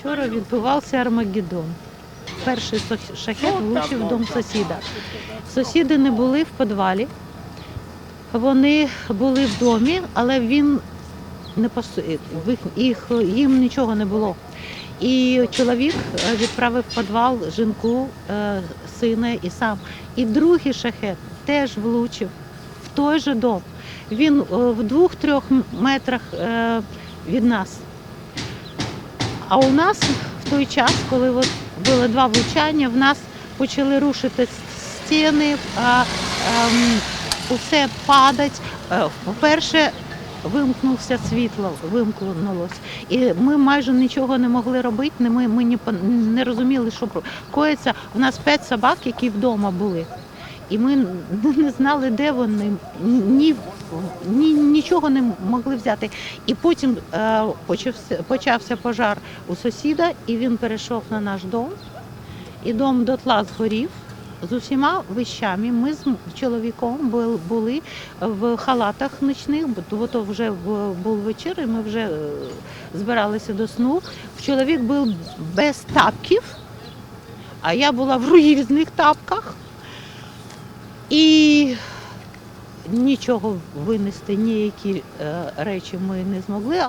Вчора відбувався Армагеддон. Перший шахет влучив в дом сусіда. Сусіди не були в підвалі. Вони були в домі, але він не пос... їх- їм нічого не було. І чоловік е, відправив в підвал жінку, е, сина і сам. І другий шахет теж влучив в той же дом. Він е, в двох-трьох метрах від нас. А у нас в той час, коли от було два влучання, в нас почали рушити стіни, ем, усе падать. Е, По-перше, вимкнувся світло, вимкнулося. І ми майже нічого не могли робити, ми, ми не, не розуміли, що коїться. У нас п'ять собак, які вдома були. І ми не знали, де вони, ні, ні, нічого не могли взяти. І потім е, почався, почався пожар у сусіда, і він перейшов на наш дом. І дом дотла згорів з усіма вещами. Ми з чоловіком були в халатах нічних, бо то- вже був вечір, і ми вже е, збиралися до сну. Чоловік був без тапків, а я була в різних тапках. І нічого винести, ніякі е, речі ми не змогли.